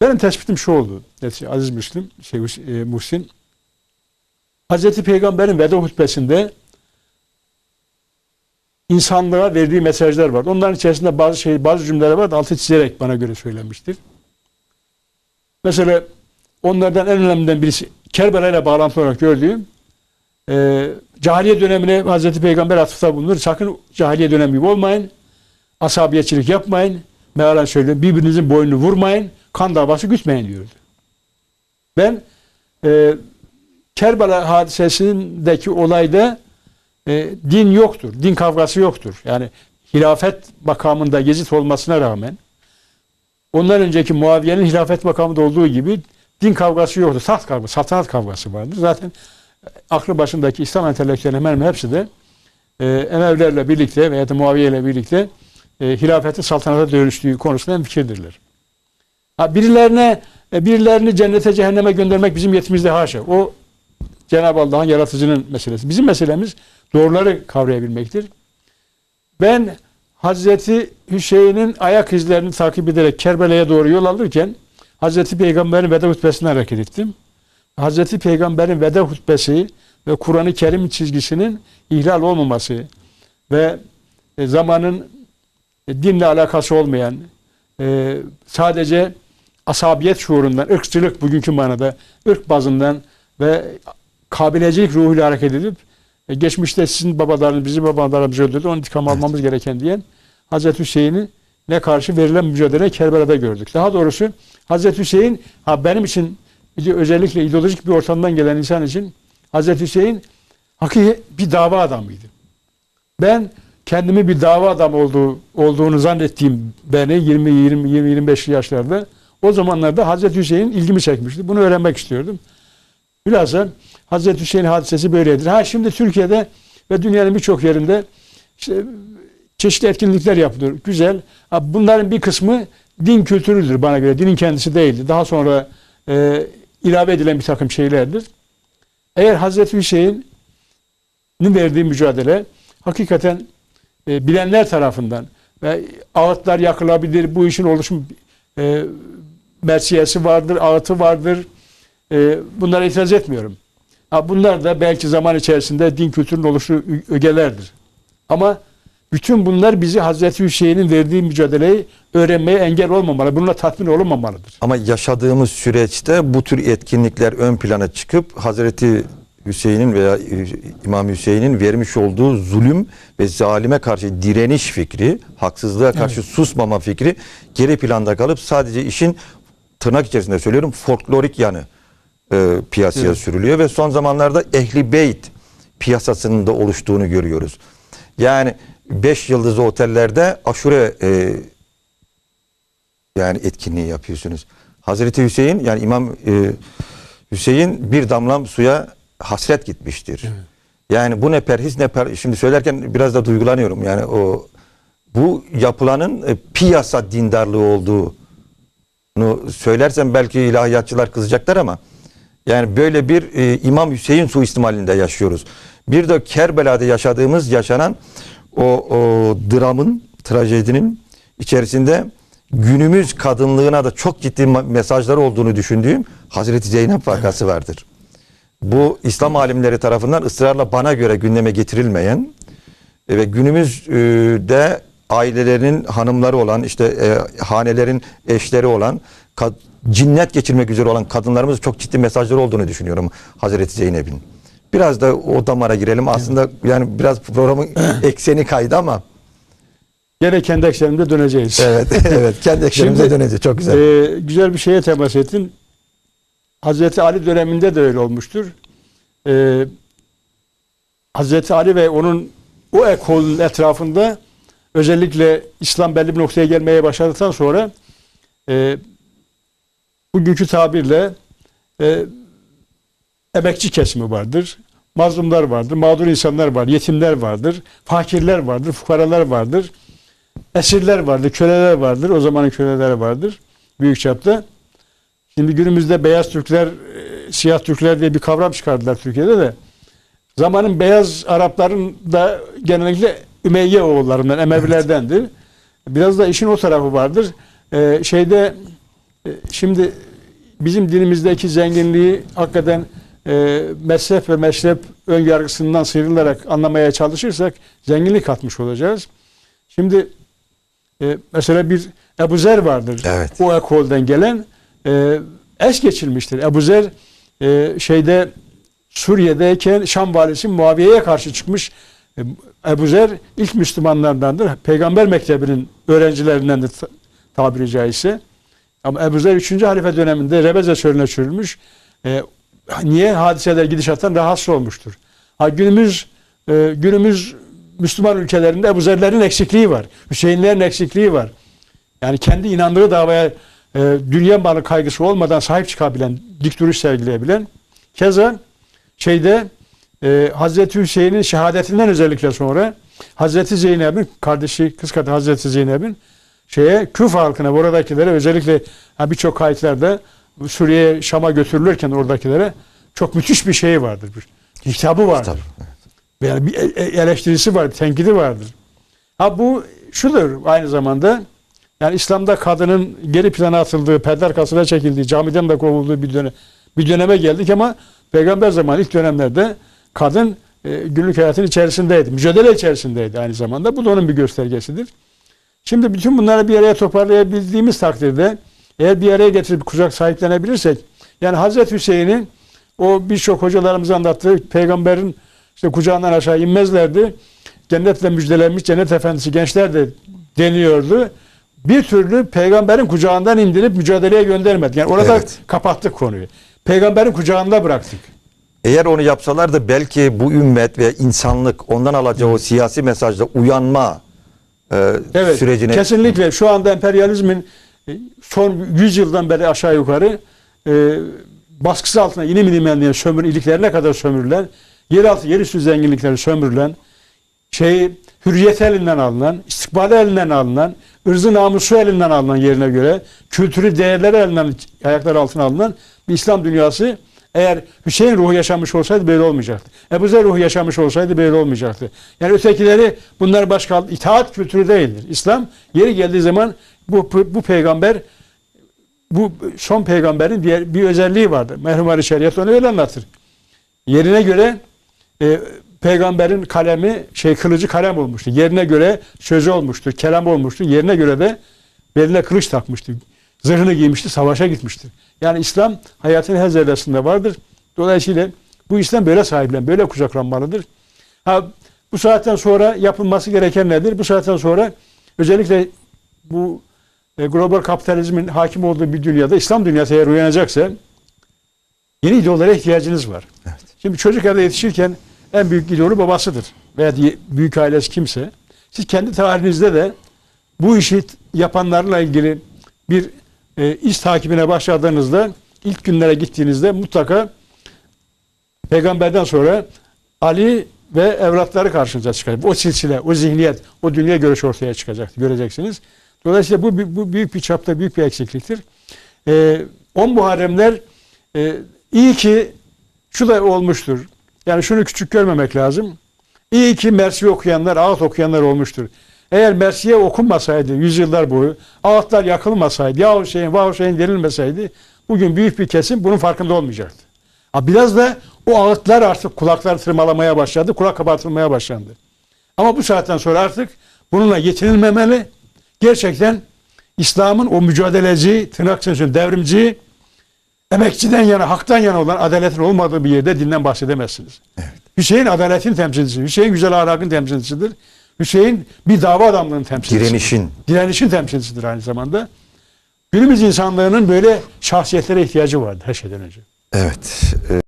Benim tespitim şu oldu. Aziz Müslim, şey, e, Muhsin. Hazreti Peygamber'in veda hutbesinde insanlığa verdiği mesajlar var. Onların içerisinde bazı şey, bazı cümleler var. Altı çizerek bana göre söylenmiştir. Mesela onlardan en önemliden birisi Kerbela ile bağlantılı olarak gördüğüm e, cahiliye dönemine Hazreti Peygamber atıfta bulunur. Sakın cahiliye dönemi gibi olmayın. Asabiyetçilik yapmayın. Mealen söylüyor. Birbirinizin boynunu vurmayın. Kan davası gütmeyin diyordu. Ben e, Kerbela hadisesindeki olayda e, din yoktur. Din kavgası yoktur. Yani hilafet makamında gezit olmasına rağmen ondan önceki Muaviye'nin hilafet makamında olduğu gibi din kavgası yoktur. Taht kavgası, saltanat kavgası vardır. Zaten aklı başındaki İslam entelektüellerinin hemen hepsi de e, Emevilerle birlikte veya da Muaviye ile birlikte e, hilafetin saltanata dönüştüğü konusunda fikirdirler. Ha, birilerine e, birilerini cennete cehenneme göndermek bizim yetimizde haşa. O Cenab-ı Allah'ın yaratıcının meselesi. Bizim meselemiz doğruları kavrayabilmektir. Ben Hazreti Hüseyin'in ayak izlerini takip ederek Kerbela'ya doğru yol alırken Hazreti Peygamber'in veda hutbesine hareket ettim. Hazreti Peygamber'in veda hutbesi ve Kur'an-ı Kerim çizgisinin ihlal olmaması ve e, zamanın e, dinle alakası olmayan sadece asabiyet şuurundan, ırkçılık bugünkü manada ırk bazından ve kabilecilik ruhuyla hareket edip e, geçmişte sizin babalarınız, bizim babalarımız öldürdü, onun intikam almamız gereken diyen Hazreti Hüseyin'i ne karşı verilen mücadele Kerbela'da gördük. Daha doğrusu Hazreti Hüseyin ha benim için özellikle ideolojik bir ortamdan gelen insan için Hazreti Hüseyin hakiki bir dava adamıydı. Ben kendimi bir dava adam olduğu, olduğunu zannettiğim beni 20 20 20 25 yaşlarda o zamanlarda Hazreti Hüseyin ilgimi çekmişti. Bunu öğrenmek istiyordum. Bilhassa Hazreti Hüseyin hadisesi böyledir. Ha şimdi Türkiye'de ve dünyanın birçok yerinde işte çeşitli etkinlikler yapılıyor. Güzel. Bunların bir kısmı din kültürüdür bana göre. Dinin kendisi değildir. Daha sonra e, ilave edilen bir takım şeylerdir. Eğer Hazreti Hüseyin'in verdiği mücadele hakikaten e, bilenler tarafından ve ağıtlar yakılabilir, bu işin oluşum e, mersiyesi vardır, ağıtı vardır. E, bunlara itiraz etmiyorum. Ha, bunlar da belki zaman içerisinde din kültürünün oluşu ögelerdir. Ama bütün bunlar bizi Hazreti Hüseyin'in verdiği mücadeleyi öğrenmeye engel olmamalı. Bununla tatmin olunmamalıdır. Ama yaşadığımız süreçte bu tür etkinlikler ön plana çıkıp Hazreti Hüseyin'in veya İmam Hüseyin'in vermiş olduğu zulüm ve zalime karşı direniş fikri, haksızlığa karşı Evet. susmama fikri geri planda kalıp sadece işin tırnak içerisinde söylüyorum folklorik yanı e, piyasaya Evet. sürülüyor ve son zamanlarda ehli beyt piyasasının da oluştuğunu görüyoruz. Yani beş yıldızlı otellerde aşure e, yani etkinliği yapıyorsunuz. Hazreti Hüseyin yani İmam e, Hüseyin bir damlam suya hasret gitmiştir. Yani bu ne perhis ne per şimdi söylerken biraz da duygulanıyorum. Yani o bu yapılanın e, piyasa dindarlığı olduğunu söylersem belki ilahiyatçılar kızacaklar ama yani böyle bir e, İmam Hüseyin suistimalinde yaşıyoruz. Bir de Kerbela'da yaşadığımız yaşanan o, o dramın, trajedinin içerisinde günümüz kadınlığına da çok ciddi ma- mesajlar olduğunu düşündüğüm Hazreti Zeynep vakası vardır. Bu İslam alimleri tarafından ısrarla bana göre gündeme getirilmeyen e, ve günümüzde ailelerinin hanımları olan işte e, hanelerin eşleri olan cinnet geçirmek üzere olan kadınlarımız çok ciddi mesajları olduğunu düşünüyorum Hazreti Zeynep'in. Biraz da o damara girelim. Aslında yani biraz programın ekseni kaydı ama Gene kendi eksenimde döneceğiz. evet evet kendi eksenimize döneceğiz. Çok güzel. Ee, güzel bir şeye temas ettin. Hazreti Ali döneminde de öyle olmuştur. Ee, Hazreti Ali ve onun o ekolün etrafında özellikle İslam belli bir noktaya gelmeye başladıktan sonra e, bugünkü tabirle e, emekçi kesimi vardır. Mazlumlar vardır, mağdur insanlar var, yetimler vardır, fakirler vardır, fukaralar vardır, esirler vardır, köleler vardır. O zamanın köleleri vardır büyük çapta. Şimdi günümüzde beyaz Türkler, e, siyah Türkler diye bir kavram çıkardılar Türkiye'de de. Zamanın beyaz Arapların da genellikle Ümeyye oğullarından, Emevilerdendir. Biraz da işin o tarafı vardır. Ee, şeyde e, şimdi bizim dinimizdeki zenginliği hakikaten e, mezhep ve meşrep ön yargısından sıyrılarak anlamaya çalışırsak zenginlik katmış olacağız. Şimdi e, mesela bir Ebu Zer vardır. Evet. O ekolden gelen e, es geçilmiştir. Ebu Zer e, şeyde Suriye'deyken Şam valisi Muaviye'ye karşı çıkmış. E, Ebu Zer ilk Müslümanlardandır. Peygamber mektebinin öğrencilerindendir ta- tabiri caizse. Ama Ebu Zer 3. halife döneminde Rebeze çölüne çürülmüş. E, niye hadiseler gidişattan rahatsız olmuştur. Ha, günümüz e, günümüz Müslüman ülkelerinde Ebu Zerlerin eksikliği var. Hüseyinlerin eksikliği var. Yani kendi inandığı davaya e, dünya malı kaygısı olmadan sahip çıkabilen, dik duruş sergileyebilen. Keza şeyde e, Hazreti Hüseyin'in şehadetinden özellikle sonra Hazreti Zeynep'in kardeşi, kız kardeşi Hazreti Zeynep'in şeye Küf halkına, oradakilere özellikle birçok kayıtlarda Suriye'ye, Şam'a götürülürken oradakilere çok müthiş bir şey vardır. Bir hitabı vardır. Tabii. Yani bir e- e- eleştirisi var, tenkidi vardır. Ha bu şudur aynı zamanda yani İslam'da kadının geri plana atıldığı, perde arkasına çekildiği, camiden de kovulduğu bir dönem bir döneme geldik ama peygamber zamanı ilk dönemlerde kadın e, günlük hayatın içerisindeydi. Mücadele içerisindeydi aynı zamanda. Bu da onun bir göstergesidir. Şimdi bütün bunları bir araya toparlayabildiğimiz takdirde eğer bir araya getirip kucak sahiplenebilirsek yani Hazreti Hüseyin'in o birçok hocalarımız anlattığı peygamberin işte kucağından aşağı inmezlerdi. Cennetle müjdelenmiş cennet efendisi gençler de deniyordu. Bir türlü peygamberin kucağından indirip mücadeleye göndermedi. Yani orada Evet. kapattık konuyu. Peygamberin kucağında bıraktık. Eğer onu yapsalardı belki bu ümmet ve insanlık ondan alacağı o siyasi mesajda uyanma e, Evet, sürecine kesinlikle şu anda emperyalizmin e, son 100 yıldan beri aşağı yukarı e, baskısı altına inim inleyen sömür iliklerine kadar sömürülen, yeraltı yerüstü zenginlikleri sömürülen, şey hürriyet elinden alınan, istikbali elinden alınan, ırzı namusu elinden alınan yerine göre kültürü değerleri elinden ayaklar altına alınan bir İslam dünyası eğer Hüseyin ruhu yaşamış olsaydı böyle olmayacaktı. Ebu Zer ruhu yaşamış olsaydı böyle olmayacaktı. Yani ötekileri bunlar başka itaat kültürü değildir. İslam yeri geldiği zaman bu, bu, peygamber bu son peygamberin diğer bir özelliği vardır. Merhum Ali Şeriat onu öyle anlatır. Yerine göre e, peygamberin kalemi şey kılıcı kalem olmuştu. Yerine göre sözü olmuştu, kelam olmuştu. Yerine göre de beline kılıç takmıştı. Zırhını giymişti, savaşa gitmiştir. Yani İslam hayatın her zerresinde vardır. Dolayısıyla bu İslam böyle sahiplen, böyle kucaklanmalıdır. Ha, bu saatten sonra yapılması gereken nedir? Bu saatten sonra özellikle bu e, global kapitalizmin hakim olduğu bir dünyada İslam dünyası eğer uyanacaksa yeni ideolara ihtiyacınız var. Evet. Şimdi çocuk evde yetişirken en büyük idolü babasıdır. Veya büyük ailesi kimse. Siz kendi tarihinizde de bu işi yapanlarla ilgili bir e, iz takibine başladığınızda ilk günlere gittiğinizde mutlaka peygamberden sonra Ali ve evlatları karşınıza çıkacak. O silsile, o zihniyet, o dünya görüşü ortaya çıkacak. Göreceksiniz. Dolayısıyla bu, bu büyük bir çapta büyük bir eksikliktir. Ee, on Muharremler e, iyi ki şu da olmuştur. Yani şunu küçük görmemek lazım. İyi ki Mersiye okuyanlar, ağıt okuyanlar olmuştur. Eğer Mersiye okunmasaydı yüzyıllar boyu, ağıtlar yakılmasaydı, ya Hüseyin, vah Hüseyin denilmeseydi bugün büyük bir kesim bunun farkında olmayacaktı. Ha, Biraz da o ağıtlar artık kulaklar tırmalamaya başladı, kulak kabartılmaya başlandı. Ama bu saatten sonra artık bununla yetinilmemeli. Gerçekten İslam'ın o mücadeleci, tırnak içinde devrimci, emekçiden yana, haktan yana olan adaletin olmadığı bir yerde dinden bahsedemezsiniz. Hüseyin adaletin temsilcisi, Hüseyin güzel ahlakın temsilcisidir. Hüseyin bir dava adamlığının temsilcisidir. direnişin Direnişin temsilcisidir aynı zamanda. Günümüz insanlığının böyle şahsiyetlere ihtiyacı vardı her şeyden önce. evet e,